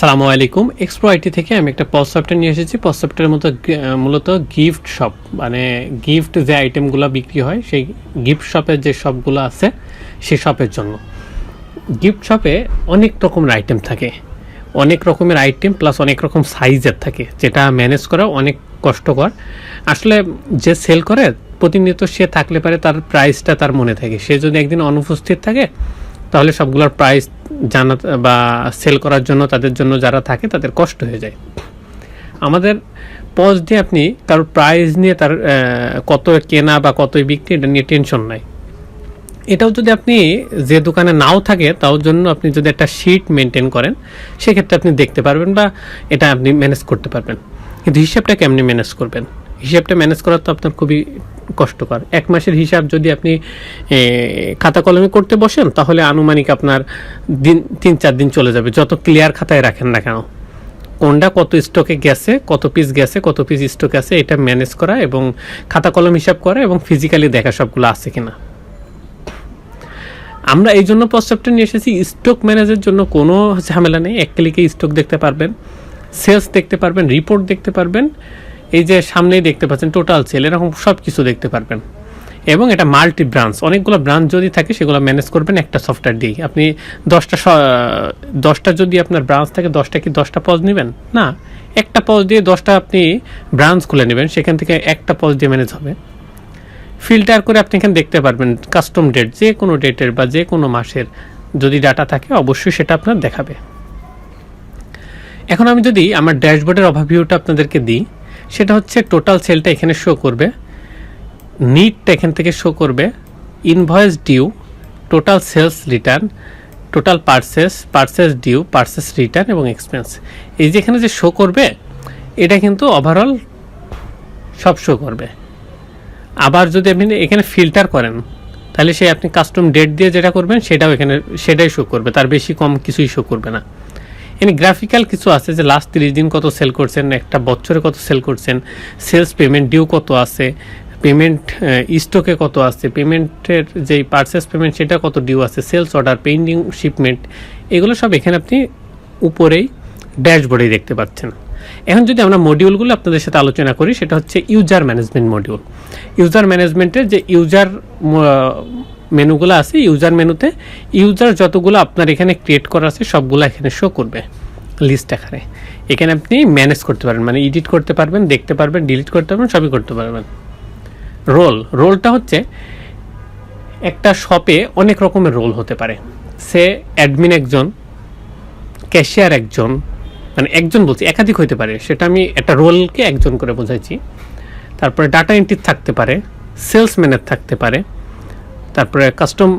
আসসালামু আলাইকুম। এক্সপ্রো আইটি থেকে আমি একটা পজ সফটওয়্যার নিয়ে এসেছি। পজ সফটওয়্যারের মতো মূলত গিফট শপ মানে গিফট যে আইটেমগুলো বিক্রি হয়, সেই গিফট শপের যে শপগুলো আছে সেই শপের জন্য। গিফট শপে অনেক রকমের আইটেম থাকে। অনেক রকমের আইটেম প্লাস অনেক রকম সাইজের থাকে, যেটা ম্যানেজ করা অনেক কষ্টকর। আসলে যে সেল করে, প্রতিনিয়ত সে থাকলে পারে তার প্রাইসটা তার মনে থাকে। সে যদি একদিন অনুপস্থিত থাকে, তাহলে সবগুলোর প্রাইস জানা বা সেল করার জন্য তাদের জন্য যারা থাকে তাদের কষ্ট হয়ে যায়। আমাদের পজ দিয়ে আপনি কারোর প্রাইস নিয়ে তার কত কেনা বা কত বিক্রি, এটা নিয়ে টেনশন নাই। এটাও যদি আপনি যে দোকানে নাও থাকে, তাও জন্য আপনি যদি একটা শিট মেনটেন করেন, সেক্ষেত্রে আপনি দেখতে পারবেন বা এটা আপনি ম্যানেজ করতে পারবেন। কিন্তু হিসাবটা কেমনি ম্যানেজ করবেন? হিসাবটা ম্যানেজ করা তো আপনার খুবই কষ্টকর। এক মাসের হিসাব যদি আপনি খাতা কলমে করতে বসেন, তাহলে আনুমানিক আপনার দিন, তিন চার দিন চলে যাবে। যত ক্লিয়ার খাতায় রাখেন না কেন। কোনটা কত স্টকে গেছে, কত পিস গেছে, কত পিস স্টক আছে, এটা ম্যানেজ করা এবং খাতা কলম হিসাব করা এবং ফিজিক্যালি দেখা সবগুলো আছে কিনা। আমরা এই জন্য প্রস্তাবটা নিয়ে এসেছি স্টক ম্যানেজের জন্য কোনো ঝামেলা নেই। এক ক্লিকে স্টক দেখতে পারবেন সেলস দেখতে পারবেন রিপোর্ট দেখতে পারবেন এই যে সামনেই দেখতে পাচ্ছেন টোটাল সেল এরকম সব কিছু দেখতে পারবেন। এবং এটা মাল্টি ব্রাঞ্চ অনেকগুলো ব্রাঞ্চ যদি থাকে, সেগুলো ম্যানেজ করবেন একটা সফটওয়্যার দিয়েই। আপনি দশটা দশটা যদি আপনার ব্রাঞ্চ থাকে, দশটা কি দশটা পজ নেবেন? না, একটা পজ দিয়ে দশটা আপনি ব্রাঞ্চ খুলে নেবেন, সেখান থেকে একটা পজ দিয়ে ম্যানেজ হবে। ফিল্টার করে আপনি এখানে দেখতে পারবেন কাস্টম ডেট যে কোনো ডেটের বা যে কোনো মাসের যদি ডাটা থাকে, অবশ্যই সেটা আপনার দেখাবে। এখন আমি যদি আমার ড্যাশবোর্ডের ওভারভিউটা আপনাদেরকে দিই সেটা হচ্ছে টোটাল সেলটা এখানে শো করবে। নিটটা এখান থেকে শো করবে। Invoice due total sales return total purchase purchase due purchase return এবং এক্সপেন্স এই যে এখানে যে শো করবে, এটা কিন্তু ওভারঅল সব শো করবে। আবার যদি আপনি এখানে ফিল্টার করেন, তাহলে সে আপনি কাস্টম ডেট দিয়ে যেটা করবেন, সেটাও এখানে, সেটাই শো করবে। তার বেশি কম কিছুই শো করবে না। এখানে গ্রাফিক্যাল কিছু আছে যে লাস্ট তিরিশ দিন কত সেল করছেন, একটা বছরে কত সেল করছেন সেলস পেমেন্ট ডিউ কত আছে পেমেন্ট স্টকে কত আছে পেমেন্টের যেই পার্সেস পেমেন্ট সেটা কত ডিউ আছে সেলস অর্ডার পেন্ডিং শিপমেন্ট এগুলো সব এখানে আপনি উপরেই ড্যাশবোর্ডেই দেখতে পাচ্ছেন। এখন যদি আমরা মডিউলগুলো আপনাদের সাথে আলোচনা করি, সেটা হচ্ছে ইউজার ম্যানেজমেন্ট মডিউল ইউজার ম্যানেজমেন্টের যে ইউজার মেনুগুলো আছে ইউজার মেনুতে। ইউজার যতগুলো আপনার এখানে ক্রিয়েট করা আছে, সবগুলো এখানে শো করবে লিস্ট আকারে। এখানে আপনি ম্যানেজ করতে পারবেন মানে এডিট করতে পারবেন, দেখতে পারবেন ডিলিট করতে পারবেন, সবই করতে পারবেন। রোল রোলটা হচ্ছে একটা শপে অনেক রকমের রোল হতে পারে। সে অ্যাডমিন একজন ক্যাশিয়ার একজন মানে একজন বলছি, একাধিক হতে পারে। সেটা আমি একটা রোলকে একজন করে বোঝাইছি। তারপরে ডাটা এন্ট্রি থাকতে পারে সেলস ম্যানেজ থাকতে পারে। তারপরে কাস্টম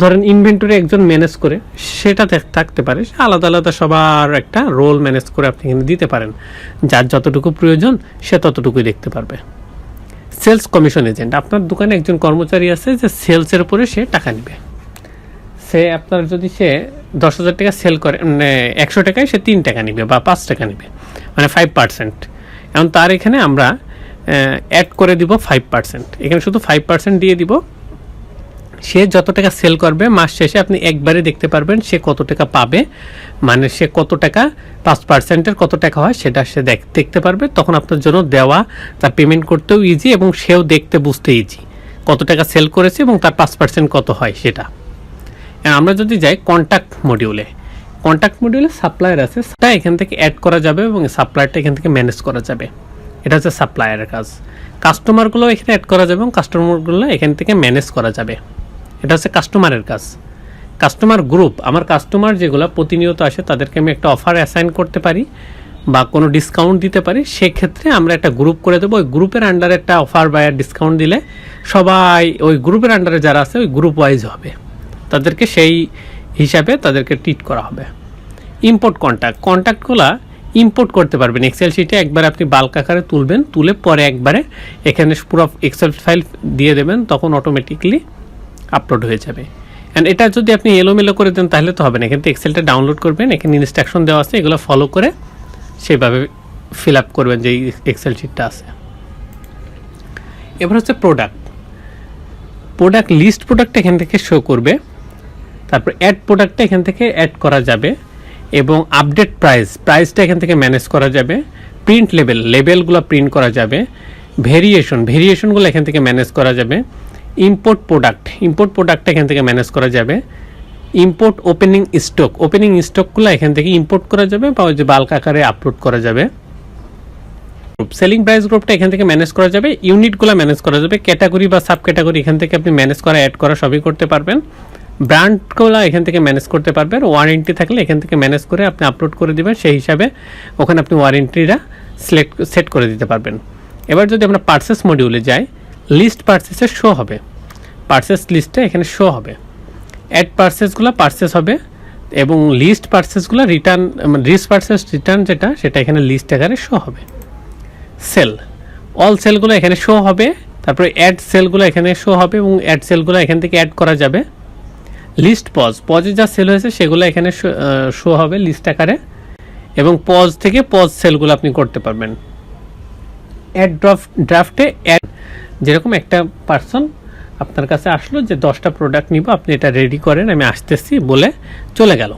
ধরেন ইনভেন্টরি একজন ম্যানেজ করে সেটা থাকতে পারে, সে আলাদা আলাদা সবার একটা রোল ম্যানেজ করে আপনি এখানে দিতে পারেন। যার যতটুকু প্রয়োজন, সে ততটুকুই দেখতে পারবে। সেলস কমিশন এজেন্ট আপনার দোকানে একজন কর্মচারী আছে যে সেলসের উপরে সে টাকা নেবে। সে আপনার যদি সে দশ হাজার টাকা সেল করে মানে একশো টাকায় সে তিন টাকা নেবে বা পাঁচ টাকা নেবে মানে ফাইভ পার্সেন্ট এখন তার এখানে আমরা অ্যাড করে দিব ফাইভ পার্সেন্ট এখানে শুধু ফাইভ পার্সেন্ট দিয়ে দিব সে যত টাকা সেল করবে মাস শেষে আপনি একবারে দেখতে পারবেন সে কত টাকা পাবে। মানে সে কত টাকা, পাঁচ পার্সেন্টের কত টাকা হয় সেটা সে দেখ- দেখতে পারবে। তখন আপনার জন্য দেওয়া তার পেমেন্ট করতেও ইজি এবং সেও দেখতে বুঝতে ইজি কত টাকা সেল করেছে এবং তার পাঁচ পার্সেন্ট কত হয় সেটা। আমরা যদি যাই কন্ট্যাক্ট মডিউলে কন্ট্যাক্ট মডিউলে সাপ্লায়ার আছে, সেটা এখান থেকে অ্যাড করা যাবে এবং সাপ্লায়ারটা এখান থেকে ম্যানেজ করা যাবে। এটা হচ্ছে সাপ্লায়ারের কাজ। কাস্টমারগুলো এখানে অ্যাড করা যাবে এবং কাস্টমারগুলো এখান থেকে ম্যানেজ করা যাবে। এটা হচ্ছে কাস্টমারের কাজ। কাস্টমার গ্রুপ আমার কাস্টমার যেগুলো প্রতিনিয়ত আসে, তাদেরকে আমি একটা অফার অ্যাসাইন করতে পারি বা কোনো ডিসকাউন্ট দিতে পারি, সেক্ষেত্রে আমরা একটা গ্রুপ করে দেবো। ওই গ্রুপের আন্ডারে একটা অফার বা ডিসকাউন্ট দিলে সবাই, ওই গ্রুপের আন্ডারে যারা আছে, ওই গ্রুপ ওয়াইজ হবে। তাদেরকে সেই হিসাবে তাদেরকে ট্রিট করা হবে। ইম্পোর্ট কন্ট্যাক্ট কন্ট্যাক্টগুলো ইম্পোর্ট করতে পারবেন। এক্সেল শিটে একবার আপনি বাল্ক আকারে তুলবেন, তুলে পরে একবারে এখানে পুরো এক্সেল ফাইল দিয়ে দেবেন, তখন অটোমেটিকলি আপলোড হয়ে যাবে। অ্যান্ড এটা যদি আপনি এলোমেলো করে দেন, তাহলে তো হবে না। কিন্তু এক্সেলটা ডাউনলোড করবেন। এখানে ইনস্ট্রাকশন দেওয়া আছে, এগুলো ফলো করে সেভাবে ফিল আপ করবেন যে এক্সেল শিটটা আছে। এবার হচ্ছে প্রোডাক্ট প্রোডাক্ট লিস্ট প্রোডাক্ট এখান থেকে শো করবে। তারপর অ্যাড প্রোডাক্টটা এখান থেকে অ্যাড করা যাবে। এবং আপডেট প্রাইস প্রাইসটা এখান থেকে ম্যানেজ করা যাবে। প্রিন্ট লেভেল লেভেলগুলো প্রিন্ট করা যাবে। ভেরিয়েশন ভেরিয়েশনগুলো এখান থেকে ম্যানেজ করা যাবে। ইম্পোর্ট প্রোডাক্ট ইম্পোর্ট প্রোডাক্টটা এখান থেকে ম্যানেজ করা যাবে। ইম্পোর্ট ওপেনিং স্টক ওপেনিং স্টকগুলো এখান থেকে ইম্পোর্ট করা যাবে বা ওই যে বাল্ক আকারে আপলোড করা যাবে। গ্রুপ সেলিং প্রাইস গ্রুপটা এখান থেকে ম্যানেজ করা যাবে ইউনিটগুলো ম্যানেজ করা যাবে ক্যাটাগরি বা সাব ক্যাটাগরি এখান থেকে আপনি ম্যানেজ করা অ্যাড করা সবই করতে পারবেন। ব্র্যান্ডগুলো এখান থেকে ম্যানেজ করতে পারবেন ওয়ারেন্টি থাকলে এখান থেকে ম্যানেজ করে আপনি আপলোড করে দেবেন, সেই হিসাবে ওখানে আপনি ওয়ারেন্টিটা সিলেক্ট সেট করে দিতে পারবেন। এবার যদি আমরা পার্সেস মডিউলে যাই লিস্ট পার্সেসে শো হবে। পার্সেস লিস্টে এখানে শো হবে। অ্যাড পার্সেসগুলো পার্সেস হবে এবং লিস্ট পার্সেসগুলো রিটার্ন মানে লিস্ট পার্সেস রিটার্ন যেটা, সেটা এখানে লিস্ট আকারে শো হবে। সেল অল সেলগুলো এখানে শো হবে, তারপরে অ্যাড সেলগুলো এখানে শো হবে এবং অ্যাড সেলগুলো এখান থেকে অ্যাড করা যাবে। লিস্ট পজ পজে যা সেল হয়েছে, সেগুলো এখানে শো হবে লিস্ট আকারে এবং পজ থেকে পজ সেলগুলো আপনি করতে পারবেন। অ্যাড ড্রাফট ড্রাফটে অ্যাড যেরকম একটা পার্সন আপনার কাছে আসলো যে, দশটা প্রোডাক্ট নিব, আপনি এটা রেডি করেন, আমি আসতেছি, বলে চলে গেল।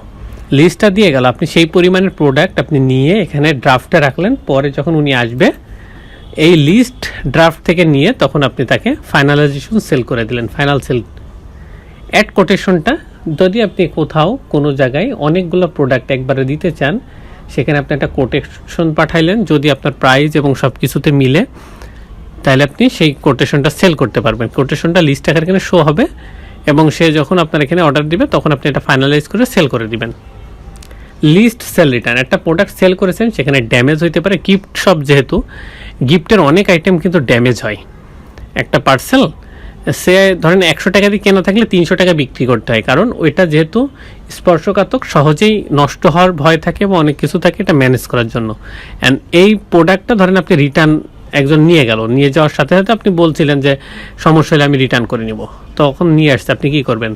লিস্টটা দিয়ে গেল। আপনি সেই পরিমাণের প্রোডাক্ট আপনি নিয়ে এখানে ড্রাফটটা রাখলেন, পরে যখন উনি আসবে, এই লিস্ট ড্রাফট থেকে নিয়ে তখন আপনি তাকে ফাইনালাইজেশন সেল করে দিলেন ফাইনাল সেল অ্যাড কোটেশনটা যদি আপনি কোথাও, কোনো জায়গায় অনেকগুলো প্রোডাক্ট একবারে দিতে চান, সেখানে আপনি একটা কোটেশন পাঠাইলেন, যদি আপনার প্রাইস এবং সব কিছুতে মিলে তাহলে আপনি সেই কোটেশনটা সেল করতে পারবেন। কোটেশনটা লিস্ট আকারে এখানে শো হবে এবং সে যখন আপনার এখানে অর্ডার দিবে, তখন আপনি এটা ফাইনালাইজ করে সেল করে দিবেন। লিস্ট সেল রিটার্ন একটা প্রোডাক্ট সেল করেছেন, সেখানে ড্যামেজ হইতে পারে। গিফট শপ যেহেতু গিফটের অনেক আইটেম কিন্তু ড্যামেজ হয়। একটা পার্সেল সে ধরেন একশো টাকা দিয়ে কেনা থাকলে তিনশো টাকা বিক্রি করতে হয়। কারণ ওইটা যেহেতু স্পর্শকাতক, সহজেই নষ্ট হওয়ার ভয় থাকে বা অনেক কিছু থাকে এটা ম্যানেজ করার জন্য। অ্যান্ড এই প্রোডাক্টটা ধরেন আপনি রিটার্ন একজন নিয়ে গেল। নিয়ে যাওয়ার সাথে সাথে আপনি বলছিলেন যে সমস্যা হলে আমি রিটার্ন করে নিব। তখন নিয়ে আসছে, আপনি কী করবেন?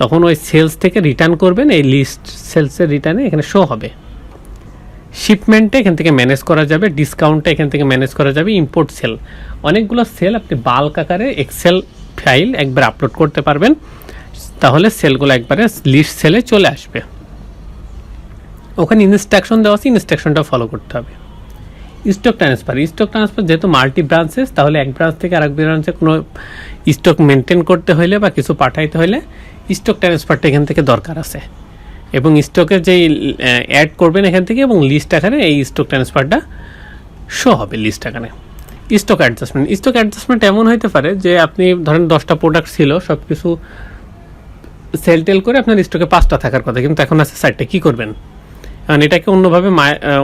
তখন ওই সেলস থেকে রিটার্ন করবেন, এই লিস্ট সেলসের রিটার্নে এখানে শো হবে। শিপমেন্টে এখান থেকে ম্যানেজ করা যাবে ডিসকাউন্টটা এখান থেকে ম্যানেজ করা যাবে ইম্পোর্ট সেল অনেকগুলো সেল আপনি বাল্ক আকারে এক্সেল ফাইল একবার আপলোড করতে পারবেন, তাহলে সেলগুলো একবারে লিস্ট সেলে চলে আসবে। ওখানে ইনস্ট্রাকশন দেওয়া আছে ইনস্ট্রাকশনটা ফলো করতে হবে। স্টক ট্রান্সফার স্টক ট্রান্সফার যেহেতু মাল্টি ব্রাঞ্চেস তাহলে এক ব্রাঞ্চ থেকে আরেক ব্রাঞ্চে কোনো স্টক মেনটেন করতে হলে বা কিছু পাঠাইতে হলে স্টক ট্রান্সফারটা এখান থেকে দরকার আছে। এবং স্টকের যেই অ্যাড করবেন এখান থেকে এবং লিস্ট আকারে এই স্টক ট্রান্সফারটা শো হবে লিস্ট আকারে। স্টক অ্যাডজাস্টমেন্ট স্টক অ্যাডজাস্টমেন্ট এমন হইতে পারে যে আপনি ধরেন দশটা প্রোডাক্ট ছিল সব কিছু সেল টেল করে আপনার স্টকে পাঁচটা থাকার কথা, কিন্তু এখন আছে সাইডটা কী করবেন? কারণ এটাকে অন্যভাবে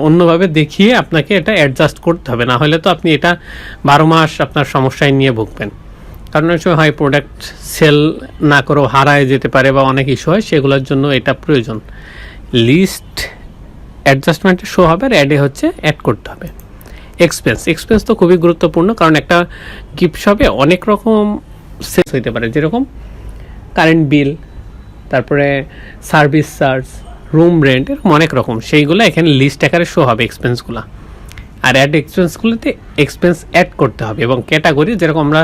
অন্যভাবে দেখিয়ে আপনাকে এটা অ্যাডজাস্ট করতে হবে। না হলে তো আপনি এটা বারো মাস আপনার সমস্যায় নিয়ে ভুগবেন। কারণ অনেক সময় হয় প্রোডাক্ট সেল না করেও হারায় যেতে পারে বা অনেক ইস্যু হয়, সেগুলোর জন্য এটা প্রয়োজন। লিস্ট অ্যাডজাস্টমেন্টে শো হবে আর অ্যাডে হচ্ছে অ্যাড করতে হবে। এক্সপেন্স এক্সপেন্স তো খুবই গুরুত্বপূর্ণ, কারণ একটা গিফট শপে অনেক রকম সেস হইতে পারে। যেরকম কারেন্ট বিল তারপরে সার্ভিস চার্জ রুম রেন্ট এরকম অনেক রকম। সেইগুলো এখানে লিস্ট আকারে শো হবে এক্সপেন্সগুলো আর অ্যাড এক্সপেন্সগুলোতে এক্সপেন্স অ্যাড করতে হবে এবং ক্যাটাগরি যেরকম আমরা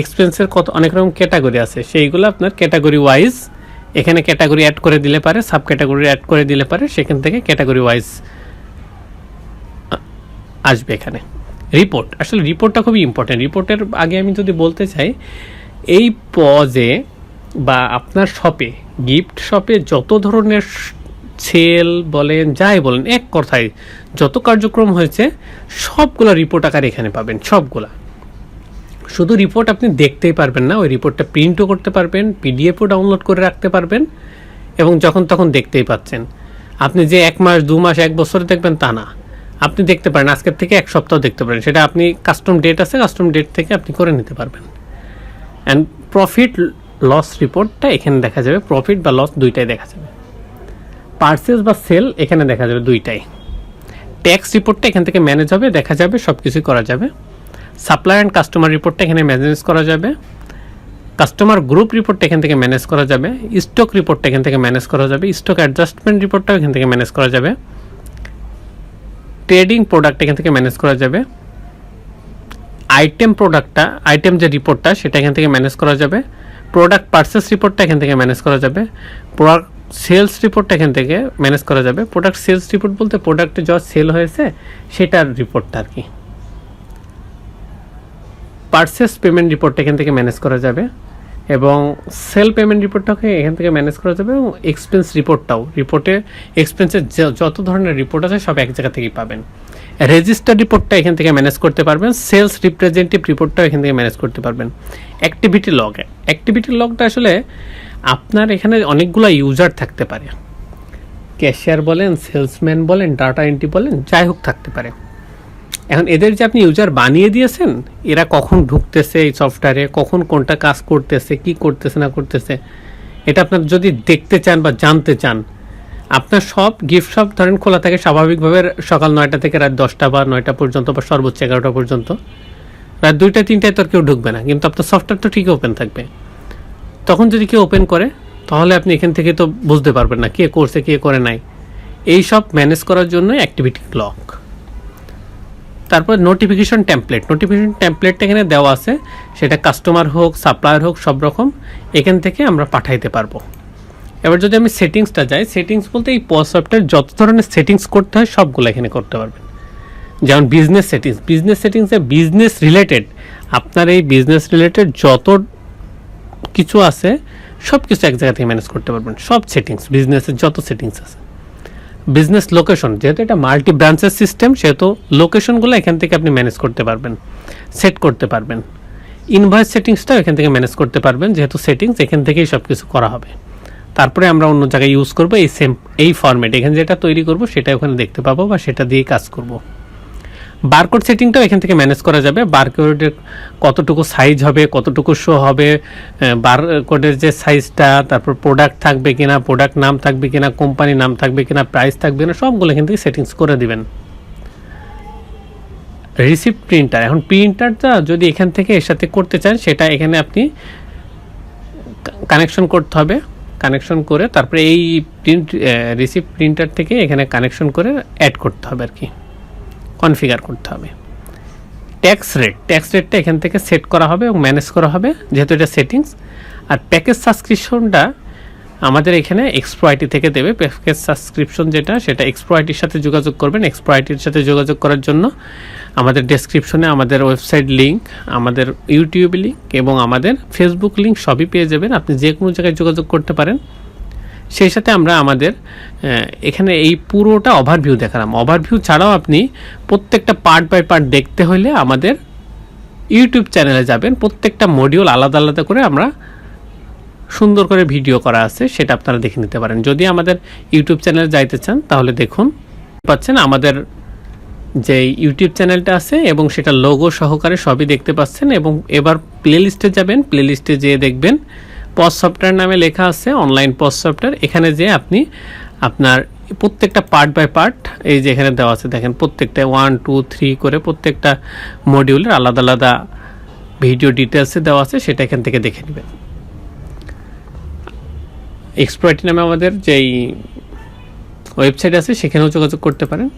এক্সপেন্সের কত অনেক রকম ক্যাটাগরি আছে, সেইগুলো আপনার ক্যাটাগরি ওয়াইজ এখানে ক্যাটাগরি অ্যাড করে দিলে পারে সাব ক্যাটাগরি অ্যাড করে দিলে পারে, সেখান থেকে ক্যাটাগরি ওয়াইজ আসবে এখানে। রিপোর্ট আসলে রিপোর্টটা খুবই ইম্পর্টেন্ট রিপোর্টের আগে আমি যদি বলতে চাই, এই পজে বা আপনার শপে গিফট শপে যত ধরনের সেল বলেন, যাই বলেন, এক কথায় যত কার্যক্রম হয়েছে, সবগুলো রিপোর্ট আকারে এখানে পাবেন, সবগুলা। শুধু রিপোর্ট আপনি দেখতেই পারবেন না, ওই রিপোর্টটা প্রিন্টও করতে পারবেন পিডিএফও ডাউনলোড করে রাখতে পারবেন, এবং যখন তখন দেখতেই পাচ্ছেন। আপনি যে এক মাস, দু মাস, এক বছরে দেখবেন তা না। আপনি দেখতে পারেন, আজকের থেকে এক সপ্তাহ দেখতে পারেন, সেটা আপনি কাস্টম ডেট আছে কাস্টম ডেট থেকে আপনি করে নিতে পারবেন। অ্যান্ড প্রফিট লস রিপোর্টটা এখানে দেখা যাবে প্রফিট বা লস দুইটাই দেখা যাবে। পার্সেস বা সেল এখানে দেখা যাবে দুইটাই। ট্যাক্স রিপোর্টটা এখান থেকে ম্যানেজ হবে, দেখা যাবে সব কিছুই করা যাবে। সাপ্লাই অ্যান্ড কাস্টমার রিপোর্টটা এখানে ম্যানেজ করা যাবে। কাস্টমার গ্রুপ রিপোর্টটা এখান থেকে ম্যানেজ করা যাবে। স্টক রিপোর্টটা এখান থেকে ম্যানেজ করা যাবে। স্টক অ্যাডজাস্টমেন্ট রিপোর্টটাও এখান থেকে ম্যানেজ করা যাবে। ট্রেডিং প্রোডাক্ট এখান থেকে ম্যানেজ করা যাবে। আইটেম প্রোডাক্টটা আইটেম যে রিপোর্টটা সেটা এখান থেকে ম্যানেজ করা যাবে। প্রোডাক্ট পার্সেস রিপোর্টটা এখান থেকে ম্যানেজ করা যাবে। প্রোডাক্ট সেলস রিপোর্টটা এখান থেকে ম্যানেজ করা যাবে। প্রোডাক্ট সেলস রিপোর্ট বলতে প্রোডাক্টে যা সেল হয়েছে, সেটার রিপোর্টটা আর কি। পার্সেস পেমেন্ট রিপোর্টটা এখান থেকে ম্যানেজ করা যাবে এবং সেল পেমেন্ট রিপোর্টটাকে এখান থেকে ম্যানেজ করা যাবে এবং এক্সপেন্স রিপোর্টটাও রিপোর্টে এক্সপেন্সের যত ধরনের রিপোর্ট আছে, সব এক জায়গা থেকেই পাবেন। রেজিস্টার রিপোর্টটা এখান থেকে ম্যানেজ করতে পারবেন, সেলস রিপ্রেজেন্টেটিভ রিপোর্টটাও এখান থেকে ম্যানেজ করতে পারবেন। অ্যাক্টিভিটি লগ অ্যাক্টিভিটি লগটা আসলে আপনার এখানে অনেকগুলো ইউজার থাকতে পারে। ক্যাশিয়ার বলেন, সেলসম্যান বলেন, ডাটা এন্ট্রি বলেন, যাই হোক থাকতে পারে। এখন এদের যে আপনি ইউজার বানিয়ে দিয়েছেন, এরা কখন ঢুকতেছে এই সফটওয়্যারে, কখন কোনটা কাজ করতেছে, কি করতেছে, না করতেছে, এটা আপনার যদি দেখতে চান বা জানতে চান আপনার সব গিফট শপ ধরেন খোলা থাকে স্বাভাবিকভাবে সকাল নয়টা থেকে রাত দশটা বা নয়টা পর্যন্ত বা সর্বোচ্চ এগারোটা পর্যন্ত। রাত দুইটা, তিনটায় তো আর কেউ ঢুকবে না, কিন্তু আপনার সফটওয়্যার তো ঠিকই ওপেন থাকবে। তখন যদি কেউ ওপেন করে, তাহলে আপনি এখান থেকে তো বুঝতে পারবেন না কে করছে, কে করে নাই। এই সব ম্যানেজ করার জন্য অ্যাক্টিভিটি ক্লক তারপর নোটিফিকেশন টেমপ্লেট নোটিফিকেশন টেমপ্লেটটা এখানে দেওয়া আছে, সেটা কাস্টমার হোক সাপ্লায়ার হোক, সব রকম, এখান থেকে আমরা পাঠাইতে পারব। এবার যদি আমি সেটিংসটা যাই, সেটিংস বলতে এই পজ সফটওয়্যার যত ধরনের সেটিংস করতে হয়, সবগুলো এখানে করতে পারবেন। যেমন বিজনেস সেটিংস বিজনেস সেটিংসে বিজনেস রিলেটেড আপনার এই বিজনেস রিলেটেড যত কিছু আছে সব কিছু এক জায়গা থেকে ম্যানেজ করতে পারবেন। সব সেটিংস বিজনেসের যত সেটিংস আছে। বিজনেস লোকেশন যেহেতু এটা মাল্টি ব্রাঞ্চের সিস্টেম সেহেতু লোকেশনগুলো এখান থেকে আপনি ম্যানেজ করতে পারবেন সেট করতে পারবেন। ইনভয়েস সেটিংসটাও এখান থেকে ম্যানেজ করতে পারবেন, যেহেতু সেটিংস এখান থেকেই সব কিছু করা হবে। তারপরে আমরা অন্য জায়গায় ইউজ করব, এই সেম এই ফর্মেট এখানে যেটা তৈরি করব, সেটা ওখানে দেখতে পাবো বা সেটা দিয়ে কাজ করব। বারকোড সেটিংটাও এখান থেকে ম্যানেজ করা যাবে। বারকোডের কতটুকু সাইজ হবে, কতটুকু শো হবে বারকোডের যে সাইজটা তারপর প্রোডাক্ট থাকবে কিনা প্রোডাক্ট নাম থাকবে কিনা কোম্পানি নাম থাকবে কিনা প্রাইস থাকবে কিনা, সবগুলো এখান থেকে সেটিংস করে দিবেন। রিসিপ্ট প্রিন্টার এখন প্রিন্টারটা যদি এখান থেকে এর সাথে করতে চান, সেটা এখানে আপনি কানেকশন করতে হবে। কানেকশন করে তারপরে এই প্রিন্ট রিসিপ্ট প্রিন্টার থেকে এখানে কানেকশন করে অ্যাড করতে হবে আর কি। কনফিগার করতে হবে। ট্যাক্স রেট ট্যাক্স রেটটা এখান থেকে সেট করা হবে এবং ম্যানেজ করা হবে, যেহেতু এটা সেটিংস আর প্যাকেজ সাবস্ক্রিপশনটা আমাদের এখানে এক্সপ্রোআইটি থেকে দেবে। প্যাকেজ সাবস্ক্রিপশন যেটা, সেটা এক্সপ্রোআইটির সাথে যোগাযোগ করবেন। এক্সপ্রোআইটির সাথে যোগাযোগ করার জন্য আমাদের ডেসক্রিপশনে আমাদের ওয়েবসাইট লিঙ্ক আমাদের ইউটিউব লিঙ্ক এবং আমাদের ফেসবুক লিঙ্ক সবই পেয়ে যাবেন। আপনি যে কোনো জায়গায় যোগাযোগ করতে পারেন। সেই সাথে আমরা আমাদের এখানে এই পুরোটা ওভারভিউ দেখালাম। ওভারভিউ ছাড়াও আপনি প্রত্যেকটা পার্ট বাই পার্ট দেখতে হলে আমাদের ইউটিউব চ্যানেলে যাবেন। প্রত্যেকটা মডিউল আলাদা আলাদা করে আমরা সুন্দর করে ভিডিও করা আছে, সেটা আপনারা দেখে নিতে পারেন। যদি আমাদের ইউটিউব চ্যানেলে যাইতে চান, তাহলে দেখুন। পাচ্ছেন আমাদের যে ইউটিউব চ্যানেলটা আছে এবং সেটা লোগো সহকারে সবই দেখতে পাচ্ছেন এবং এবার প্লেলিস্টে যাবেন। প্লেলিস্টে যেয়ে দেখবেন পজ সফটওয়্যার নামে লেখা আছে অনলাইন পজ সফটওয়্যার এখানে যে আপনি আপনার প্রত্যেকটা পার্ট বাই পার্ট এই যে এখানে দেওয়া আছে, দেখেন প্রত্যেকটা ওয়ান টু থ্রি করে প্রত্যেকটা মডিউলের আলাদা আলাদা ভিডিও ডিটেলসে দেওয়া আছে, সেটা এখান থেকে দেখে নেবেন। এক্সপ্রয়টি নামে আমাদের যেই ওয়েবসাইট আছে, সেখানেও যোগাযোগ করতে পারেন।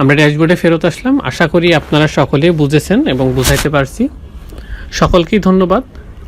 আমরা ড্যাশবোর্ডে ফেরত আসলাম। আশা করি আপনারা সকলেই বুঝেছেন এবং বুঝাইতে পারছি। সকলকেই ধন্যবাদ।